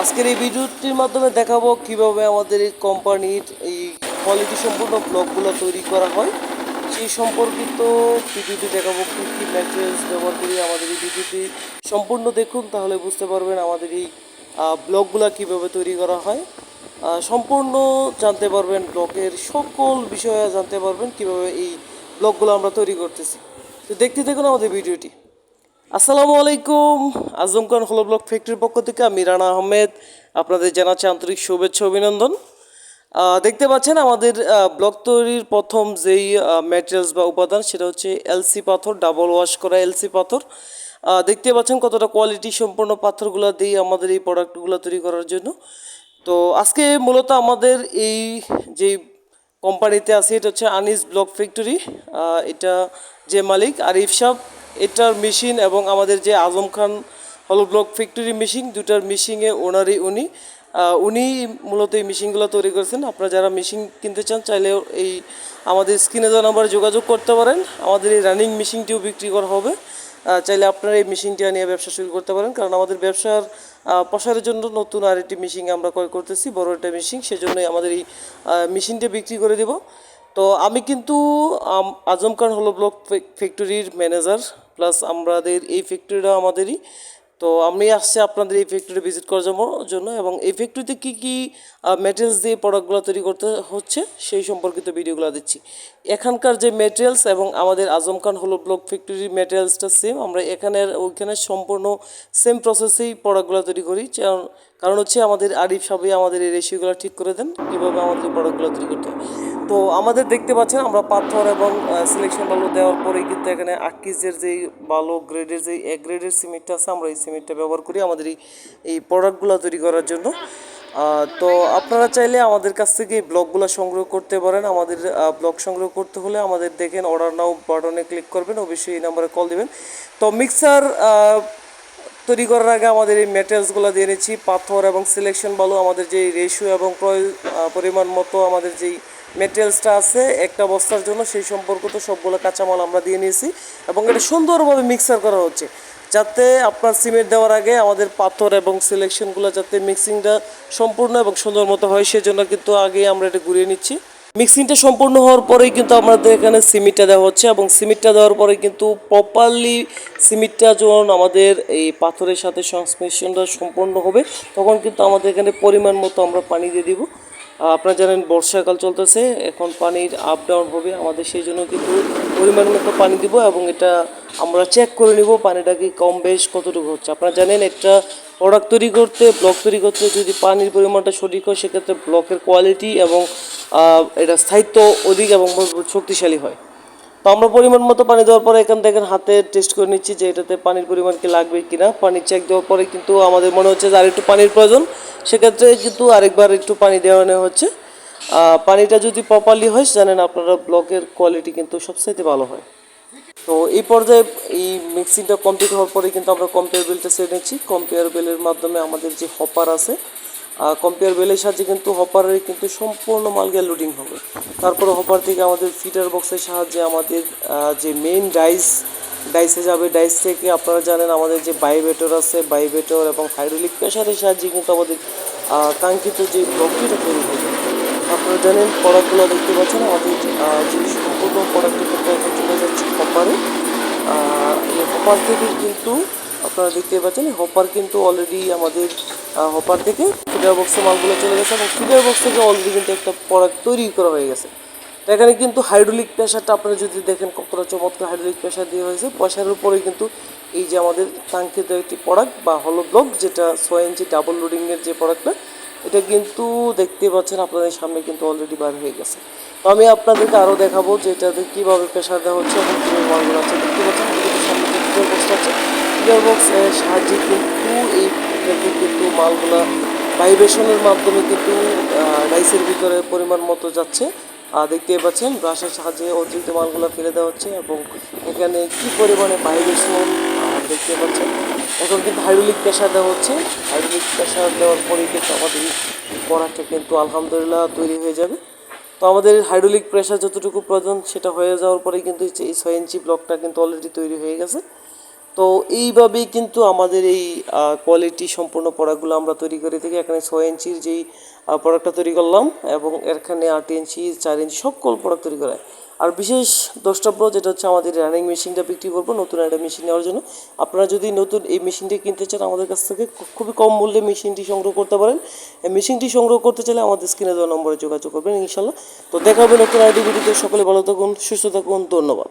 আজকের এই ভিডিওটির মাধ্যমে দেখাবো কীভাবে আমাদের এই কোম্পানির এই কোয়ালিটি সম্পূর্ণ ব্লগগুলো তৈরি করা হয়। সেই সম্পর্কিত ভিডিওটি দেখাবো কী কী ম্যাটেরিয়ালস ব্যবহার করি আমাদের এই ভিডিওটি সম্পূর্ণ দেখুন, তাহলে বুঝতে পারবেন আমাদের এই ব্লগগুলো কীভাবে তৈরি করা হয়। সম্পূর্ণ জানতে পারবেন ব্লগের সকল বিষয়ে জানতে পারবেন কীভাবে এই ব্লগগুলো আমরা তৈরি করতেছি। তো দেখতে দেখুন আমাদের ভিডিওটি। আসসালামু আলাইকুম। আজম খান হলো ব্লক ফ্যাক্টরির পক্ষ থেকে, আমি রানা আহমেদ। আপনাদের জানাচ্ছি আন্তরিক শুভেচ্ছা, অভিনন্দন। দেখতে পাচ্ছেন আমাদের ব্লক তৈরির প্রথম যেই ম্যাটেরিয়ালস বা উপাদান, সেটা হচ্ছে এলসি পাথর ডাবল ওয়াশ করা এলসি পাথর। দেখতে পাচ্ছেন কতটা কোয়ালিটি সম্পন্ন পাথরগুলো দিয়ে আমাদের এই প্রোডাক্টগুলো তৈরি করার জন্য। তো আজকে মূলত আমাদের এই যেই কোম্পানিতে আছে, এটা হচ্ছে আনিস ব্লক ফ্যাক্টরি এটা যে মালিক, আরিফ সাহ এটার মেশিন এবং আমাদের যে আজম খান হলো ব্লক ফ্যাক্টরি মেশিন দুটার মেশিনে ওনারই উনি। উনি মূলত এই মেশিনগুলো তৈরি করেছেন। আপনারা যারা মেশিন কিনতে চান, চাইলে এই আমাদের স্ক্রিনে দেওয়া নাম্বারে যোগাযোগ করতে পারেন। আমাদের এই রানিং মেশিনটিও বিক্রি করা হবে। চাইলে আপনারা এই মেশিনটি নিয়ে ব্যবসা শুরু করতে পারেন। কারণ আমাদের ব্যবসার প্রসারের জন্য নতুন আরেকটি মেশিন আমরা ক্রয় করতেছি, বড় একটা মেশিন সেজন্যই আমাদের এই মেশিনটা বিক্রি করে দেব। তো আমি কিন্তু আজম খান হলো ব্লক ফ্যাক্টরির ম্যানেজার, প্লাস আমাদের এই ফ্যাক্টরিটা আমাদেরই। তো আমি আসছি আপনাদের এই ফ্যাক্টরি ভিজিট করার জন্য- এবং এই ফ্যাক্টরিতে কী কী ম্যাটেরিয়ালস দিয়ে প্রোডাক্টগুলো তৈরি করতে হচ্ছে, সেই সম্পর্কিত ভিডিওগুলো দিচ্ছি। এখানকার যে মেটেরিয়ালস এবং আমাদের আজম খান হলো ব্লক ফ্যাক্টরির মেটেরিয়ালসটা সেম আমরা এখানের, ওইখানে সম্পূর্ণ সেম প্রসেসেই প্রোডাক্টগুলো তৈরি করি, কারণ- হচ্ছে আমাদের আরিফ সাহেব আমাদের এই রেশিওগুলো ঠিক করে দেন, কীভাবে আমাদের প্রোডাক্টগুলো তৈরি করতে হয়। তো আমাদের দেখতে পাচ্ছেন আমরা পাথর এবং সিলেকশন বালু দেওয়ার পরেই কিন্তু এখানে আকিজের যেই বালু গ্রেডের যেই এক গ্রেডের সিমেন্টটা আছে, আমরা এই সিমেন্টটা ব্যবহার করি আমাদের এই এই প্রোডাক্টগুলো তৈরি করার জন্য। তো আপনারা চাইলে আমাদের কাছ থেকে এই ব্লগগুলো সংগ্রহ করতে পারেন। আমাদের ব্লগ সংগ্রহ করতে হলে আমাদের দেখেন অর্ডার নাও বাটনে ক্লিক করবেন, অবশ্যই এই নাম্বারে কল দিবেন। তো মিক্সার তৈরি করার আগে আমাদের এই মেটেরিয়ালসগুলো দিয়ে নিচ্ছি। পাথর এবং সিলেকশন বালু আমাদের যেই রেশিও এবং পরিমাণ মতো আমাদের যেই ম্যাটেরিয়ালসটা আছে, একটা বস্তার জন্য সেই সম্পর্কিত সবগুলো কাঁচামাল আমরা দিয়ে নিয়েছি এবং এটা সুন্দরভাবে মিক্সার করা হচ্ছে। যাতে আপনার সিমেন্ট দেওয়ার আগে আমাদের পাথর এবং সিলেকশনগুলো যাতে মিক্সিংটা সম্পূর্ণ এবং সুন্দর মতো হয়, সেজন্য কিন্তু আগে আমরা এটা ঘুরিয়ে নিচ্ছি। মিক্সিংটা সম্পূর্ণ হওয়ার পরেই কিন্তু আমাদের এখানে সিমিটটা দেওয়া হচ্ছে এবং সিমেন্টটা দেওয়ার পরে কিন্তু প্রপারলি সিমেন্টটা যখন আমাদের এই পাথরের সাথে সংশ্লেষণটা সম্পূর্ণ হবে, তখন কিন্তু আমাদের এখানে পরিমাণ মতো আমরা পানি দিয়ে দিব। আপনারা জানেন বর্ষাকাল চলতেছে, এখন পানির আপ ডাউন হবে, আমাদের সেই জন্য কিন্তু পরিমাণ মতো পানি দিব এবং এটা আমরা চেক করে নিব পানিটা কি কম বেশ কতটুকু হচ্ছে। আপনারা জানেন একটা প্রোডাক্ট তৈরি করতে ব্লক তৈরি করতে যদি পানির পরিমাণটা সঠিক হয়, সেক্ষেত্রে ব্লকের কোয়ালিটি এবং এটা স্থায়িত্ব অধিক এবং শক্তিশালী হয়। তো আমরা পরিমাণ মতো পানি দেওয়ার পরে এখান থেকে হাতে টেস্ট করে নিচ্ছি যে এটাতে পানির পরিমাণ কি লাগবে কি না পানি চেক দেওয়ার পরে কিন্তু আমাদের মনে হচ্ছে যে আর একটু পানির প্রয়োজন। সেক্ষেত্রে কিন্তু আরেকবার একটু পানি দেওয়া নেওয়া হচ্ছে। পানিটা যদি প্রপারলি হয়, জানেন আপনারা ব্লকের কোয়ালিটি কিন্তু সবচাইতে ভালো হয়। তো এই পর্যায়ে এই মিক্সিংটা কমপ্লিট হওয়ার পরে কিন্তু আমরা কম্পেয়ার বেলটা সেট নিচ্ছি। কম্পেয়ার বেলের মাধ্যমে আমাদের যে হপার আছে কম্পেয়ার বেলের সাহায্যে কিন্তু হপারের কিন্তু সম্পূর্ণ মালগুলো লোডিং হবে। তারপরে হপার থেকে আমাদের ফিটার বক্সের সাহায্যে আমাদের যে মেইন ডাইস ডাইসে যাবে। ডাইস থেকে আপনারা জানেন আমাদের যে বাইবেটর আছে বাইবেটর এবং হাইড্রোলিক প্রেশারের সাহায্যে কিন্তু আমাদের কাঙ্ক্ষিত যে ব্লকটিটা তৈরি যাবে আপনারা জানেন প্রোডাক্টগুলো দেখতে পাচ্ছেন, আমাদের যে সম্পূর্ণ প্রোডাক্টের ক্ষেত্রে চলে যাচ্ছে হপারে হপার থেকে কিন্তু আপনারা দেখতে পাচ্ছেন হপার কিন্তু অলরেডি আমাদের হপার থেকে ফিডার বক্সে মালগুলো চলে গেছে এবং ফিডার বক্স থেকে অলরেডি কিন্তু একটা প্রোডাক্ট তৈরি করা হয়ে গেছে। তো এখানে কিন্তু হাইড্রোলিক প্রেশারটা আপনারা যদি দেখেন কতটা চমৎকার হাইড্রোলিক প্রেশার দিয়ে হয়েছে, পয়সার উপরে কিন্তু এই যে আমাদের কাঙ্ক্ষিত একটি প্রোডাক্ট বা হলো ব্লক যেটা ছয় ইঞ্চি ডাবল লোডিংয়ের যে প্রোডাক্টটা এটা কিন্তু দেখতে পাচ্ছেন আপনাদের সামনে কিন্তু অলরেডি বার হয়ে গেছে। তো আমি আপনাদেরকে আরও দেখাবো যে এটাতে কীভাবে প্রেশার দেওয়া হচ্ছে এবং কীভাবে মালগুলো আছে। দেখতে পাচ্ছেন সামনে ফিডার বক্সটা আছে ফিডার বক্সের সাহায্যে কিন্তু এই এটাতে কিন্তু মালগুলা ভাইব্রেশনের মাধ্যমে কিন্তু রাইসের ভিতরে পরিমাণ মতো যাচ্ছে। আর দেখতে পাচ্ছেন, ব্রাশের সাহায্যে অতিরিক্ত মালগুলো ফেলে দেওয়া হচ্ছে এবং এখানে কি পরিমাণে ভাইব্রেশন দেখতে পাচ্ছেন। এখন কিন্তু হাইড্রোলিক প্রেশার দেওয়া হচ্ছে। হাইড্রোলিক প্রেশার দেওয়ার পরেই কিন্তু আমাদের পড়াটা কিন্তু আলহামদুলিল্লাহ তৈরি হয়ে যাবে। তো আমাদের হাইড্রোলিক প্রেশার যতটুকু প্রয়োজন সেটা হয়ে যাওয়ার পরেই কিন্তু এই ছয় ইঞ্চি ব্লকটা কিন্তু অলরেডি তৈরি হয়ে গেছে। তো এইভাবেই কিন্তু আমাদের এই কোয়ালিটি সম্পূর্ণ প্রোডাক্টগুলো আমরা তৈরি করে থাকি। এখানে ছয় ইঞ্চির যেই প্রোডাক্টটা তৈরি করলাম এবং এখানে আট ইঞ্চি, চার ইঞ্চি সকল প্রোডাক্ট তৈরি করা। আর বিশেষ দ্রষ্টব্য যেটা হচ্ছে আমাদের রানিং মেশিনটা বিক্রি করব, নতুন একটা মেশিন নেওয়ার জন্য। আপনারা যদি নতুন এই মেশিনটি কিনতে চান, আমাদের কাছ থেকে খুবই কম মূল্যে মেশিনটি সংগ্রহ করতে পারেন। মেশিনটি সংগ্রহ করতে চাইলে আমাদের স্ক্রিনে দেওয়া নম্বরে যোগাযোগ করবেন, ইনশাল্লাহ। তো দেখা হবে নতুন আইডি ভিডিওতে সকলে ভালো থাকুন, সুস্থ থাকুন, ধন্যবাদ।